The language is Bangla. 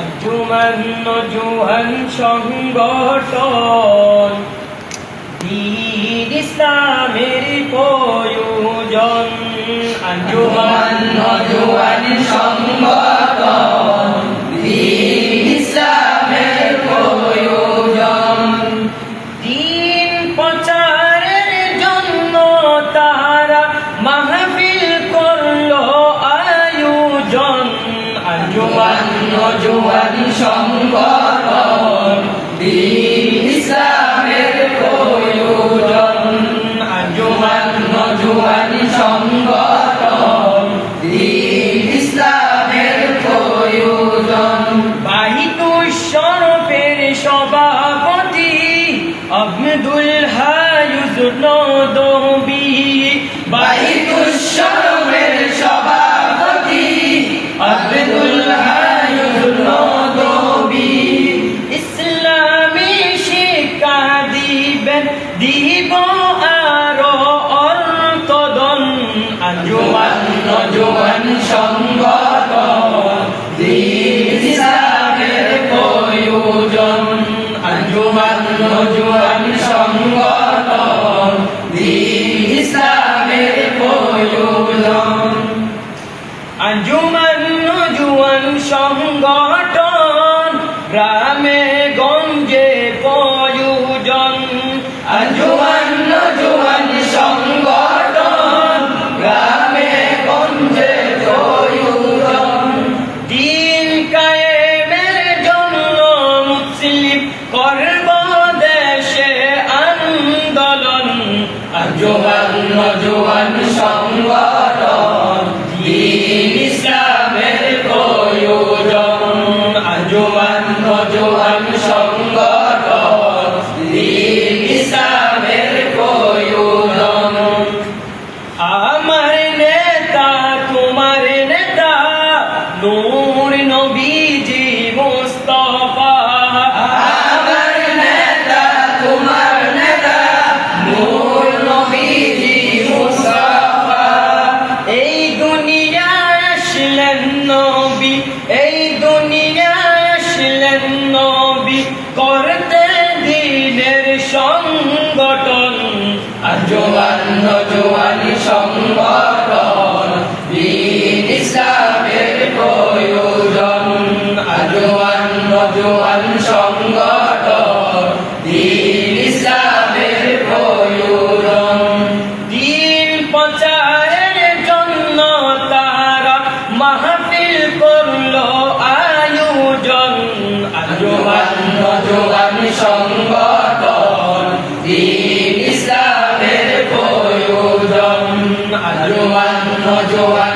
আঞ্জুমান জুহান সংগঠন। দীন ইসলামের প্রয়োজন। আঞ্জুমান নজওয়ান নজওয়ান সংগঠন দিন ইসলামের প্রয়োজন আঞ্জুমান নজওয়ান সংগঠন দিন নদবী বাইতুল শরফের সভাপতি আঞ্জুমান নজওয়ান সংগঠন দিন ইসলামের প্রয়োজন আঞ্জুমান নজওয়ান সংগঠন দিন ইসলামের প্রয়োজন আঞ্জুমান নজুয়ান সংগঠন, গ্রামে গঞ্জে প্রয়োজন। আঞ্জুমান আন্দোলন আঞ্জুমান নজওয়ান সংগঠন, দিন ইসলামের প্রয়োজন। আঞ্জুমান নজওয়ান সংগঠন, দিন ইসলামের প্রয়োজন। আমার নেতা, তোমার নেতা, নূর নবী, এই দুনিয়ায় আসলেন নবী। করতে দিনের সংগঠন আঞ্জুমান নজওয়ান সংগঠন। দিন ইসলামের প্রয়োজন আঞ্জুমান নজওয়ান সংগঠন। দিন ইসলামের প্রয়োজন। দিন প্রচারের নজওয়ান